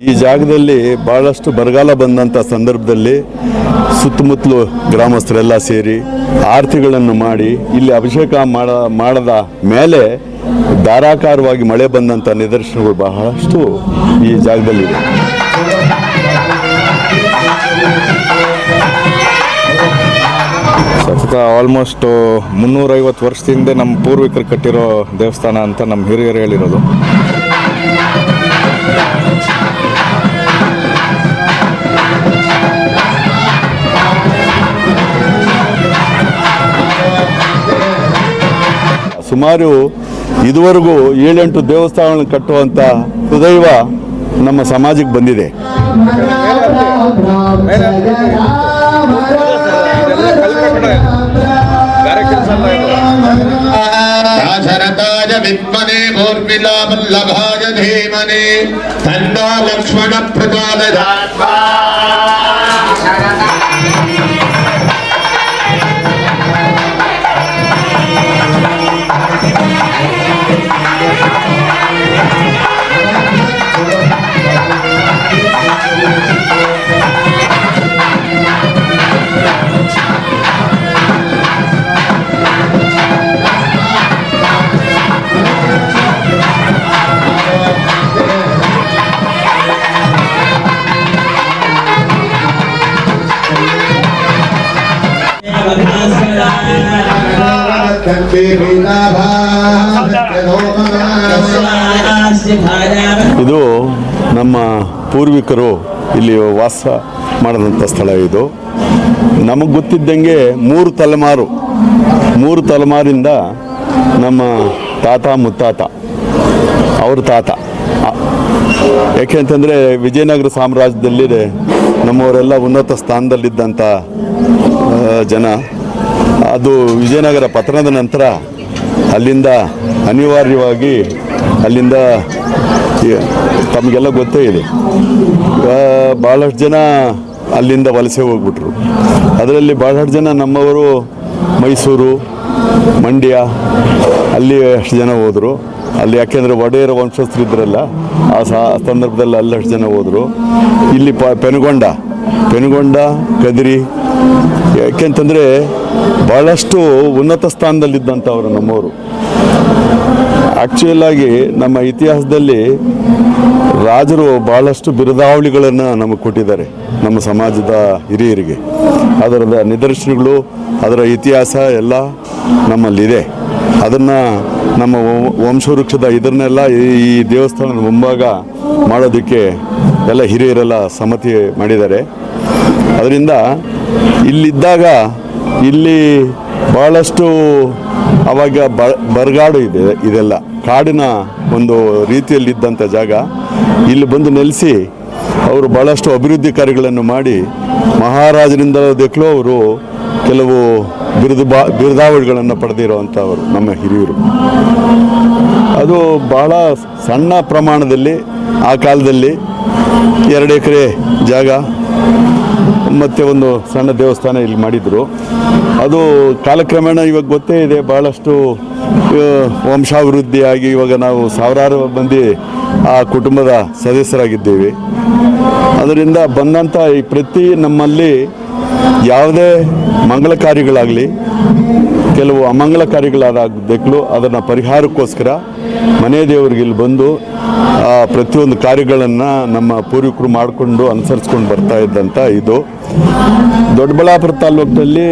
ಈ ಜಾಗದಲ್ಲಿ ಬಹಳಷ್ಟು ಬರಗಾಲ ಬಂದಂಥ ಸಂದರ್ಭದಲ್ಲಿ ಸುತ್ತಮುತ್ತಲು ಗ್ರಾಮಸ್ಥರೆಲ್ಲ ಸೇರಿ ಆರತಿಗಳನ್ನು ಮಾಡಿ ಇಲ್ಲಿ ಅಭಿಷೇಕ ಮಾಡ, ಮಾಡದ ಮೇಲೆ ಧಾರಾಕಾರವಾಗಿ ಮಳೆ ಬಂದಂಥ ನಿದರ್ಶನಗಳು ಬಹಳಷ್ಟು ಈ ಜಾಗದಲ್ಲಿದೆ ಸತತ ಆಲ್ಮೋಸ್ಟ್ ಮುನ್ನೂರೈವತ್ತು ವರ್ಷದಿಂದ ನಮ್ಮ ಪೂರ್ವಿಕರು ಕಟ್ಟಿರೋ ದೇವಸ್ಥಾನ ಅಂತ ನಮ್ಮ ಹಿರಿಯರು ಹೇಳಿರೋದು. ಸುಮಾರು ಇದುವರೆಗೂ ಏಳೆಂಟು ದೇವಸ್ಥಾನಗಳನ್ನು ಕಟ್ಟುವಂಥ ಸುದೈವ ನಮ್ಮ ಸಮಾಜಕ್ಕೆ ಬಂದಿದೆ दाशरथाय विद्मने भूर्मिलावल्लभाय धीमने तन्नो लक्ष्मण ಇದು ನಮ್ಮ ಪೂರ್ವಿಕರು ಇಲ್ಲಿ ವಾಸ ಮಾಡಿದಂಥ ಸ್ಥಳ ಇದು ನಮಗೆ ಗೊತ್ತಿದ್ದಂಗೆ ಮೂರು ತಲೆಮಾರು ಮೂರು ತಲೆಮಾರಿಂದ ನಮ್ಮ ತಾತ ಮುತ್ತಾತ ಅವ್ರ ತಾತ ಯಾಕೆ ಅಂತಂದರೆ ವಿಜಯನಗರ ಸಾಮ್ರಾಜ್ಯದಲ್ಲಿ ನಮ್ಮವರೆಲ್ಲ ಉನ್ನತ ಸ್ಥಾನದಲ್ಲಿದ್ದಂಥ ಜನ ಅದು ವಿಜಯನಗರ ಪತನದ ನಂತರ ಅಲ್ಲಿಂದ ಅನಿವಾರ್ಯವಾಗಿ ಅಲ್ಲಿಂದ ತಮಗೆಲ್ಲ ಗೊತ್ತೇ ಇದೆ. ಭಾಳಷ್ಟು ಜನ ಅಲ್ಲಿಂದ ವಲಸೆ ಹೋಗ್ಬಿಟ್ರು. ಅದರಲ್ಲಿ ಭಾಳಷ್ಟು ಜನ ನಮ್ಮವರು ಮೈಸೂರು, ಮಂಡ್ಯ, ಅಲ್ಲಿ ಅಷ್ಟು ಜನ ಹೋದರು. ಅಲ್ಲಿ ಯಾಕೆಂದರೆ ಒಡೆಯರ ವಂಶಸ್ಥರಿದ್ರಲ್ಲ ಆ ಸಾ ಸಂದರ್ಭದಲ್ಲಿ ಅಲ್ಲಷ್ಟು ಜನ ಹೋದರು. ಇಲ್ಲಿ ಪ, ಪೆನುಗೊಂಡ ಪೆನುಗೊಂಡ, ಕದಿರಿ ಯಾಕೆಂತಂದರೆ ಭಾಳಷ್ಟು ಉನ್ನತ ಸ್ಥಾನದಲ್ಲಿದ್ದಂಥವ್ರು ನಮ್ಮವರು. ಆ್ಯಕ್ಚುಯಲ್ಲಾಗಿ ನಮ್ಮ ಇತಿಹಾಸದಲ್ಲಿ ರಾಜರು ಭಾಳಷ್ಟು ಬಿರುದಾವಳಿಗಳನ್ನು ನಮಗೆ ಕೊಟ್ಟಿದ್ದಾರೆ ನಮ್ಮ ಸಮಾಜದ ಹಿರಿಯರಿಗೆ. ಅದರದ ನಿದರ್ಶನಗಳು, ಅದರ ಇತಿಹಾಸ ಎಲ್ಲ ನಮ್ಮಲ್ಲಿದೆ. ಅದನ್ನು ನಮ್ಮ ವಂಶವೃಕ್ಷದ ಇದನ್ನೆಲ್ಲ ಈ ದೇವಸ್ಥಾನದ ಮುಂಭಾಗ ಮಾಡೋದಕ್ಕೆ ಎಲ್ಲ ಹಿರಿಯರೆಲ್ಲ ಸಮ್ಮತಿ ಮಾಡಿದ್ದಾರೆ. ಅದರಿಂದ ಇಲ್ಲಿದ್ದಾಗ ಇಲ್ಲಿ ಭಾಳಷ್ಟು ಅವಾಗ ಬ ಬರಗಾಡು ಇದೆ, ಇದೆಲ್ಲ. ಕಾಡಿನ ಒಂದು ರೀತಿಯಲ್ಲಿದ್ದಂಥ ಜಾಗ. ಇಲ್ಲಿ ಬಂದು ನೆಲೆಸಿ ಅವರು ಭಾಳಷ್ಟು ಅಭಿವೃದ್ಧಿ ಕಾರ್ಯಗಳನ್ನು ಮಾಡಿ ಮಹಾರಾಜರಿಂದ ದಕ್ಕಲು ಅವರು ಕೆಲವು ಬಿರುದು ಬಾ, ಬಿರುದಾವಳಿಗಳನ್ನು ಪಡೆದಿರುವಂಥವರು ನಮ್ಮ ಹಿರಿಯರು. ಅದು ಬಹಳ ಸಣ್ಣ ಪ್ರಮಾಣದಲ್ಲಿ ಆ ಕಾಲದಲ್ಲಿ ಎರಡು ಎಕರೆ ಜಾಗ ಮತ್ತು ಒಂದು ಸಣ್ಣ ದೇವಸ್ಥಾನ ಇಲ್ಲಿ ಮಾಡಿದರು. ಅದು ಕಾಲಕ್ರಮೇಣ ಇವಾಗ ಗೊತ್ತೇ ಇದೆ ಭಾಳಷ್ಟು ವಂಶಾಭಿವೃದ್ಧಿಯಾಗಿ ಇವಾಗ ನಾವು ಸಾವಿರಾರು ಮಂದಿ ಆ ಕುಟುಂಬದ ಸದಸ್ಯರಾಗಿದ್ದೇವೆ. ಅದರಿಂದ ಬಂದಂಥ ಈ ಪ್ರತಿ ನಮ್ಮಲ್ಲಿ ಯಾವುದೇ ಮಂಗಳ ಕಾರ್ಯಗಳಾಗಲಿ, ಕೆಲವು ಅಮಂಗಲ ಕಾರ್ಯಗಳಾದಾಗಲು ಅದನ್ನು ಪರಿಹಾರಕ್ಕೋಸ್ಕರ ಮನೆ ದೇವರಿಗೆ ಇಲ್ಲಿ ಬಂದು ಪ್ರತಿಯೊಂದು ಕಾರ್ಯಗಳನ್ನು ನಮ್ಮ ಪೂರ್ವಿಕರು ಮಾಡಿಕೊಂಡು ಅನುಸರಿಸ್ಕೊಂಡು ಬರ್ತಾ ಇದ್ದಂಥ ಇದು. ದೊಡ್ಡಬಳ್ಳಾಪುರ ತಾಲೂಕಿನಲ್ಲಿ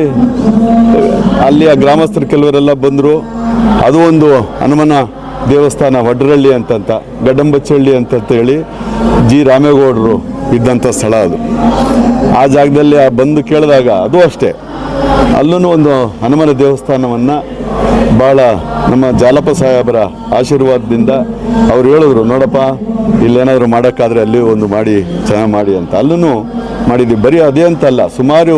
ಅಲ್ಲಿಯ ಗ್ರಾಮಸ್ಥರು ಕೆಲವರೆಲ್ಲ ಬಂದರು. ಅದು ಒಂದು ಹನುಮನ ದೇವಸ್ಥಾನ, ವಡ್ರಳ್ಳಿ ಅಂತಂತ ಗಡ್ಡಂಬಚ್ಚಳ್ಳಿ ಹೇಳಿ ಜಿ. ರಾಮೇಗೌಡರು ಇದ್ದಂಥ ಸ್ಥಳ ಅದು. ಆ ಜಾಗದಲ್ಲಿ ಬಂದು ಕೇಳಿದಾಗ ಅದು ಅಷ್ಟೇ. ಅಲ್ಲೂ ಒಂದು ಹನುಮನ ದೇವಸ್ಥಾನವನ್ನು ಭಾಳ ನಮ್ಮ ಜಾಲಪ ಸಾಹೇಬರ ಆಶೀರ್ವಾದದಿಂದ ಅವ್ರು ಹೇಳಿದ್ರು, ನೋಡಪ್ಪ, ಇಲ್ಲೇನಾದರೂ ಮಾಡೋಕ್ಕಾದರೆ ಅಲ್ಲಿ ಒಂದು ಮಾಡಿ, ಚೆನ್ನಾಗಿ ಮಾಡಿ ಅಂತ. ಅಲ್ಲೂ ಮಾಡಿದ್ವಿ. ಬರೀ ಅದೇ ಅಂತಲ್ಲ, ಸುಮಾರು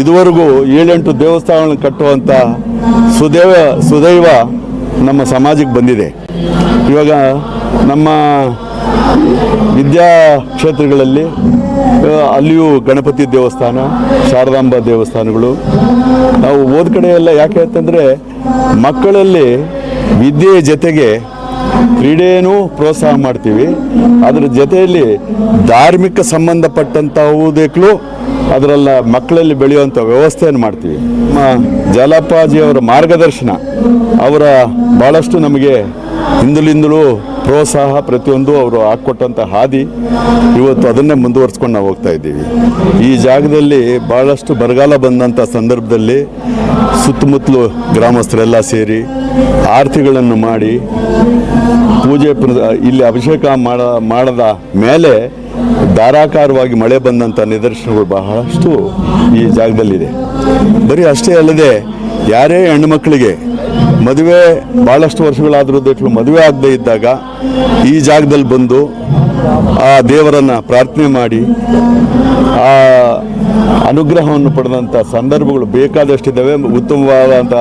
ಇದುವರೆಗೂ ಏಳೆಂಟು ದೇವಸ್ಥಾನಗಳನ್ನ ಕಟ್ಟುವಂಥ ಸುದೇವ, ಸುದೈವ ನಮ್ಮ ಸಮಾಜಕ್ಕೆ ಬಂದಿದೆ. ಇವಾಗ ನಮ್ಮ ವಿದ್ಯಾ ಕ್ಷೇತ್ರಗಳಲ್ಲಿ ಅಲ್ಲಿಯೂ ಗಣಪತಿ ದೇವಸ್ಥಾನ, ಶಾರದಾಂಬ ದೇವಸ್ಥಾನಗಳು. ನಾವು ಹೋದ ಕಡೆ ಎಲ್ಲ ಯಾಕೆ ಅಂತಂದರೆ, ಮಕ್ಕಳಲ್ಲಿ ವಿದ್ಯೆಯ ಜೊತೆಗೆ ಕ್ರೀಡೆಯೂ ಪ್ರೋತ್ಸಾಹ ಮಾಡ್ತೀವಿ. ಅದರ ಜೊತೆಯಲ್ಲಿ ಧಾರ್ಮಿಕ ಸಂಬಂಧಪಟ್ಟಂಥವುದಕ್ಕೂ ಅದರಲ್ಲ ಮಕ್ಕಳಲ್ಲಿ ಬೆಳೆಯುವಂಥ ವ್ಯವಸ್ಥೆಯನ್ನು ಮಾಡ್ತೀವಿ. ಜಲಪಾಜಿಯವರ ಮಾರ್ಗದರ್ಶನ ಅವರ ಭಾಳಷ್ಟು ನಮಗೆ ಹಿಂದಲಿಂದಲೂ ಪ್ರೋತ್ಸಾಹ ಪ್ರತಿಯೊಂದು ಅವರು ಹಾಕ್ಕೊಟ್ಟಂಥ ಹಾದಿ ಇವತ್ತು ಅದನ್ನೇ ಮುಂದುವರಿಸ್ಕೊಂಡು ನಾವು ಹೋಗ್ತಾ ಇದ್ದೀವಿ. ಈ ಜಾಗದಲ್ಲಿ ಭಾಳಷ್ಟು ಬರಗಾಲ ಬಂದಂಥ ಸಂದರ್ಭದಲ್ಲಿ ಸುತ್ತಮುತ್ತಲು ಗ್ರಾಮಸ್ಥರೆಲ್ಲ ಸೇರಿ ಆರತಿಗಳನ್ನು ಮಾಡಿ ಪೂಜೆ ಇಲ್ಲಿ ಅಭಿಷೇಕ ಮಾಡ, ಮಾಡದ ಮೇಲೆ ಧಾರಾಕಾರವಾಗಿ ಮಳೆ ಬಂದಂಥ ನಿದರ್ಶನಗಳು ಬಹಳಷ್ಟು ಈ ಜಾಗದಲ್ಲಿದೆ. ಬರೀ ಅಷ್ಟೇ ಅಲ್ಲದೆ ಯಾರೇ ಹೆಣ್ಣುಮಕ್ಕಳಿಗೆ ಮದುವೆ ಭಾಳಷ್ಟು ವರ್ಷಗಳಾದರೂ ಮದುವೆ ಆಗದೇ ಇದ್ದಾಗ ಈ ಜಾಗದಲ್ಲಿ ಬಂದು ಆ ದೇವರನ್ನು ಪ್ರಾರ್ಥನೆ ಮಾಡಿ, ಆ ಅನುಗ್ರಹವನ್ನು ಪಡೆದಂಥ ಸಂದರ್ಭಗಳು ಬೇಕಾದಷ್ಟಿದ್ದಾವೆ. ಉತ್ತಮವಾದಂಥ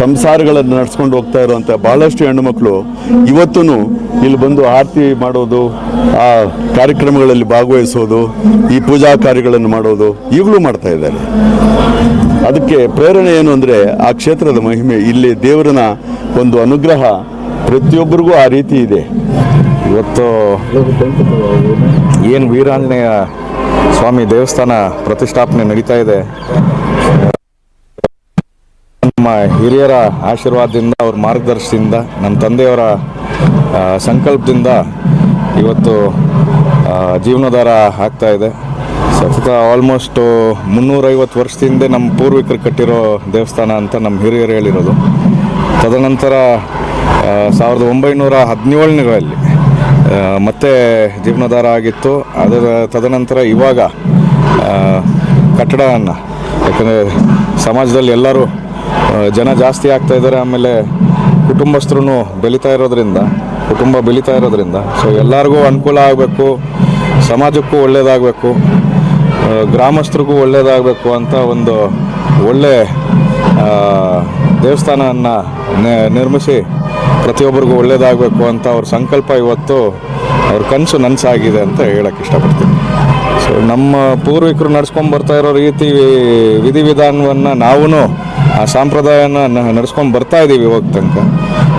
ಸಂಸಾರಗಳನ್ನು ನಡೆಸ್ಕೊಂಡು ಹೋಗ್ತಾ ಇರುವಂಥ ಭಾಳಷ್ಟು ಹೆಣ್ಣುಮಕ್ಕಳು ಇವತ್ತೂ ಇಲ್ಲಿ ಬಂದು ಆರತಿ ಮಾಡೋದು, ಆ ಕಾರ್ಯಕ್ರಮಗಳಲ್ಲಿ ಭಾಗವಹಿಸೋದು, ಈ ಪೂಜಾ ಕಾರ್ಯಗಳನ್ನು ಮಾಡೋದು, ಈಗಲೂ ಮಾಡ್ತಾ ಇದ್ದಾರೆ. ಅದಕ್ಕೆ ಪ್ರೇರಣೆ ಏನು ಅಂದರೆ ಆ ಕ್ಷೇತ್ರದ ಮಹಿಮೆ. ಇಲ್ಲಿ ದೇವರನ ಒಂದು ಅನುಗ್ರಹ ಪ್ರತಿಯೊಬ್ಬರಿಗೂ ಆ ರೀತಿ ಇದೆ. ಇವತ್ತು ಏನು ವೀರಾಂಜನೇಯ ಸ್ವಾಮಿ ದೇವಸ್ಥಾನ ಪ್ರತಿಷ್ಠಾಪನೆ ನಡೀತಾ ಇದೆ. ನಮ್ಮ ಹಿರಿಯರ ಆಶೀರ್ವಾದದಿಂದ ಅವ್ರ ಮಾರ್ಗದರ್ಶನದಿಂದ, ನಮ್ಮ ತಂದೆಯವರ ಸಂಕಲ್ಪದಿಂದ ಇವತ್ತು ಜೀವನೋದ್ಧಾರ ಆಗ್ತಾ ಇದೆ. ಸತತ ಆಲ್ಮೋಸ್ಟ್ ಮುನ್ನೂರೈವತ್ತು ವರ್ಷದಿಂದ ನಮ್ಮ ಪೂರ್ವಿಕರು ಕಟ್ಟಿರೋ ದೇವಸ್ಥಾನ ಅಂತ ನಮ್ಮ ಹಿರಿಯರು ಹೇಳಿರೋದು. ತದನಂತರ ಸಾವಿರದ ಒಂಬೈನೂರ ಹದಿನೇಳನೇಗಳಲ್ಲಿ ಮತ್ತೆ ಜೀವನಾಧಾರ ಆಗಿತ್ತು. ಅದರ ತದನಂತರ ಇವಾಗ ಕಟ್ಟಡವನ್ನು, ಯಾಕಂದರೆ ಸಮಾಜದಲ್ಲಿ ಎಲ್ಲರೂ ಜನ ಜಾಸ್ತಿ ಆಗ್ತಾ ಇದ್ದಾರೆ, ಆಮೇಲೆ ಕುಟುಂಬಸ್ಥರು ಬೆಳೀತಾ ಇರೋದ್ರಿಂದ, ಕುಟುಂಬ ಬೆಳೀತಾ ಇರೋದ್ರಿಂದ ಸೊ ಎಲ್ಲರಿಗೂ ಅನುಕೂಲ ಆಗಬೇಕು, ಸಮಾಜಕ್ಕೂ ಒಳ್ಳೆಯದಾಗಬೇಕು ಗ್ರಾಮಸ್ಥರಿಗೂ ಒಳ್ಳೆಯದಾಗಬೇಕು ಅಂತ ಒಂದು ಒಳ್ಳೆ ದೇವಸ್ಥಾನವನ್ನು ನಿರ್ಮಿಸಿ ಪ್ರತಿಯೊಬ್ಬರಿಗೂ ಒಳ್ಳೆಯದಾಗಬೇಕು ಅಂತ ಅವ್ರ ಸಂಕಲ್ಪ ಇವತ್ತು ಅವ್ರ ಕನಸು ನನಸಾಗಿದೆ ಅಂತ ಹೇಳಕ್ಕೆ ಇಷ್ಟಪಡ್ತೀನಿ. ಸೊ ನಮ್ಮ ಪೂರ್ವಿಕರು ನಡ್ಸ್ಕೊಂಡು ಬರ್ತಾ ಇರೋ ರೀತಿ ವಿಧಿವಿಧಾನವನ್ನು ನಾವು ಆ ಸಂಪ್ರದಾಯನ ನಡ್ಸ್ಕೊಂಡು ಬರ್ತಾ ಇದ್ದೀವಿ ಇವಾಗ ತನಕ.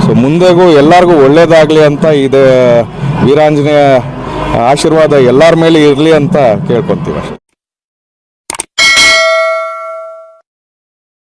ಸೊ ಮುಂದೆಗೂ ಎಲ್ಲರಿಗೂ ಒಳ್ಳೇದಾಗಲಿ ಅಂತ ಇದು ವೀರಾಂಜನೇಯ ಆಶೀರ್ವಾದ ಎಲ್ಲರ ಮೇಲೆ ಇರಲಿ ಅಂತ ಕೇಳ್ಕೊತೀವಿ